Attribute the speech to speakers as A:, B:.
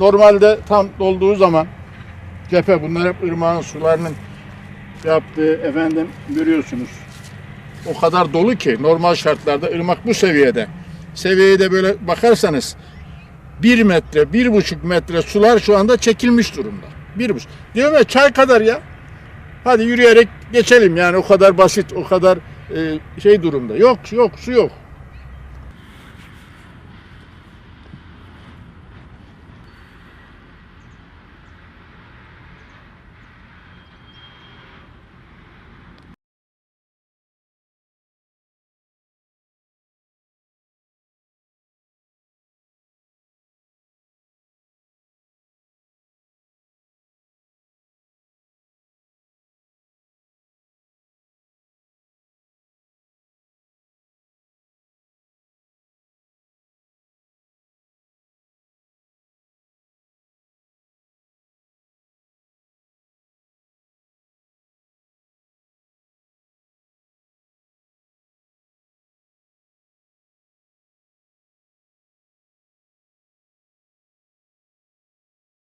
A: normalde tam dolduğu zaman cephe bunlar hep ırmağın sularının yaptığı efendim görüyorsunuz. O kadar dolu ki normal şartlarda ırmak bu seviyede. Seviyeye de böyle bakarsanız bir metre, bir buçuk metre sular şu anda çekilmiş durumda. Bir buçuk. Diyorum ya çay kadar ya. Hadi yürüyerek geçelim yani o kadar basit, o kadar e, şey durumda. Yok yok su yok.